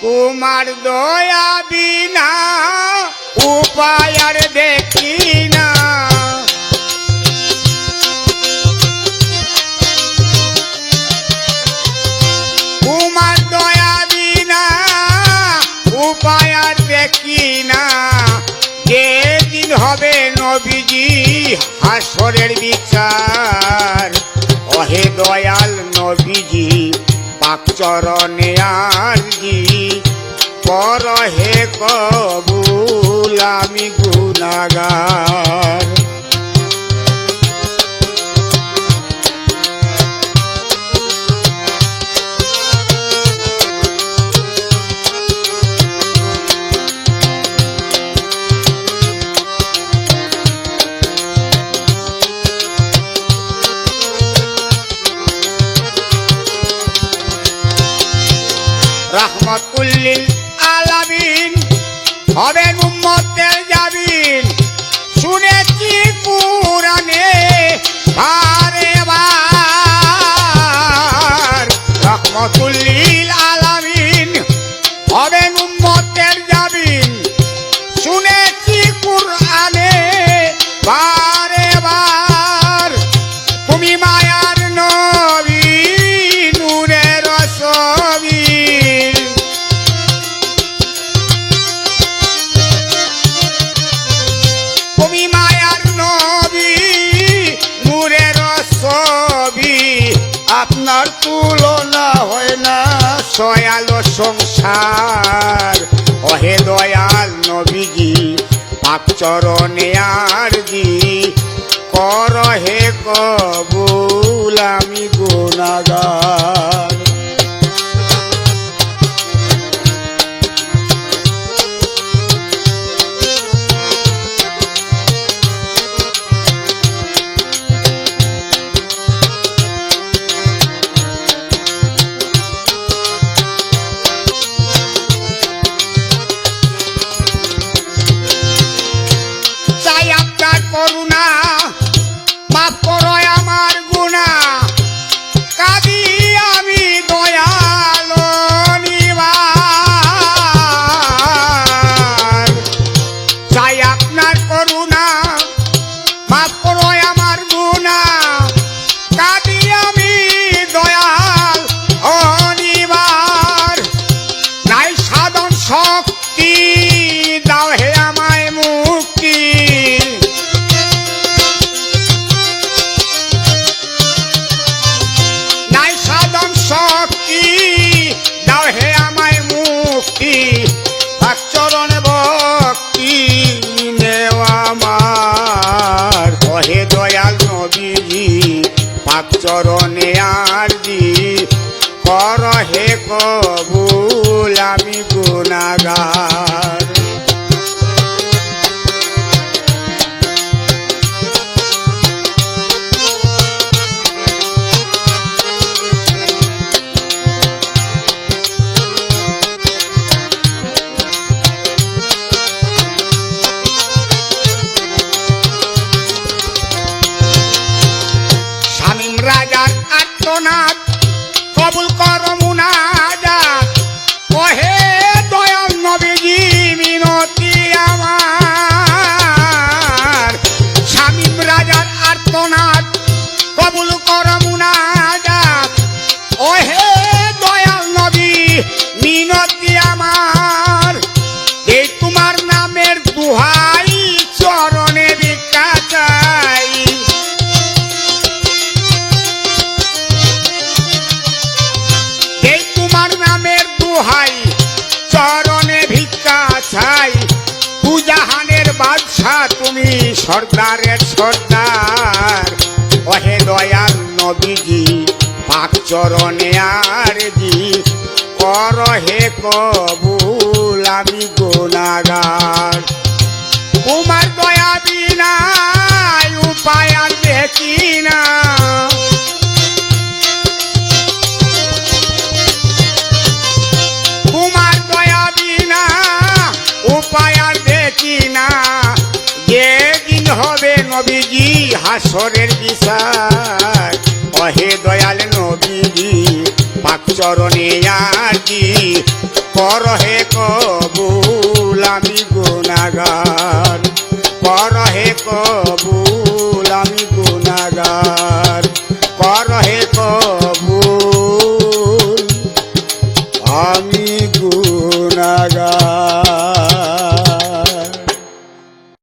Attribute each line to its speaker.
Speaker 1: তোমার দয়া বিনা, উপায় আর দেখি না। তোমার দয়া বিনা, উপায় আর দেখি না। যেদিন হবে নবীজি হাসরের বিচার অহে দয়াল নবীজি পাকচরণে আরজি পর হে কবুল আমি গুনাগার রহমতুল্লিল আলামিন হবেন উম্মতের জামিন। শুনেছি পুরাণে বারে বার রহমতুল্লিল আপনার তুলনা হয় না সয়ালো সংসার। অহে দয়াল নবীজি পাক চরণে আর জি কর হে কবুল, আমি গুনাগার। পাক চরণে আর দি কর হে কবুল আমি গুনাগার রাজার আত্মনাথ কবুল কর পূজাহানের বাদশাহ তুমি সর্দারের সর্দার। অহে দয়াল নবীজি পাক চরণে আর জি কর হে কবুল, আমি গোনাগার তোমার দয়া বিনা উপায় আর দেখি না হবে নবীজি হাসরের বিচার অহে দয়াল নবীজি, পাক চরণে আর কি পরহে কবুল আমি গুণাগার। পরহে কবুল আমি গুণাগার। পরহে